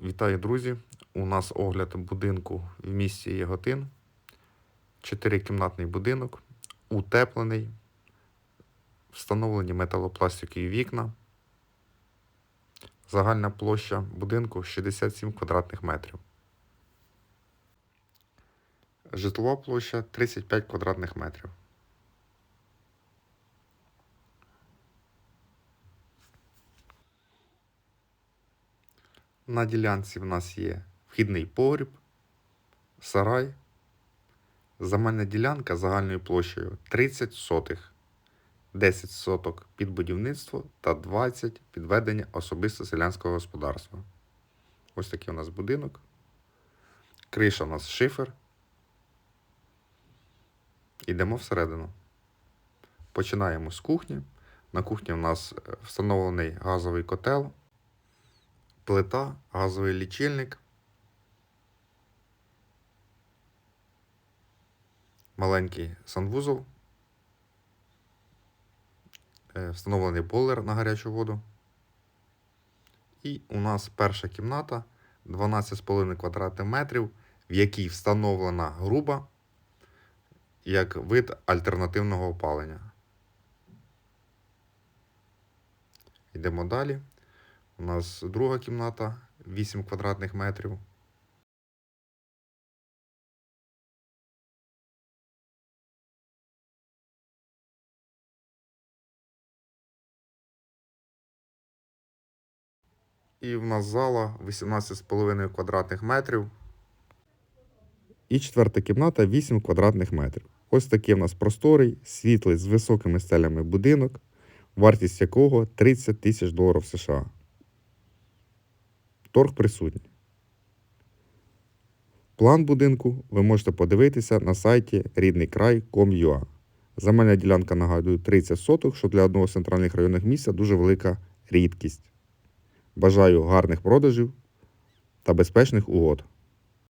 Вітаю, друзі! У нас огляд будинку в місті Яготин. Чотирикімнатний будинок, утеплений, встановлені металопластикові вікна. Загальна площа будинку 67 квадратних метрів. Житлова площа 35 квадратних метрів. На ділянці в нас є вхідний погріб, сарай. Земельна ділянка загальною площею 30 сотих, 10 соток під будівництво та 20 під ведення особисто селянського господарства. Ось такий у нас будинок. Криша у нас шифер. Йдемо всередину. Починаємо з кухні. На кухні у нас е, встановлений газовий котел плита, газовий лічильник, маленький санвузол, е, встановлений бойлер на гарячу воду. І у нас перша кімната 12,5 квадратних метрів, в якій встановлена груба як вид альтернативного опалення. Йдемо далі. У нас друга кімната 8 квадратних метрів. І в нас зала 18,5 квадратних метрів. І четверта кімната 8 квадратних метрів. Ось такий в нас просторий, світлий з високими стелями будинок, вартість якого 30 тисяч доларів США. Торг присутній. План будинку ви можете подивитися на сайті ріднийкрай.com.ua. Земельна ділянка нагадую 30 соток, що для одного з центральних районних міста дуже велика рідкість. Бажаю гарних продажів та безпечних угод.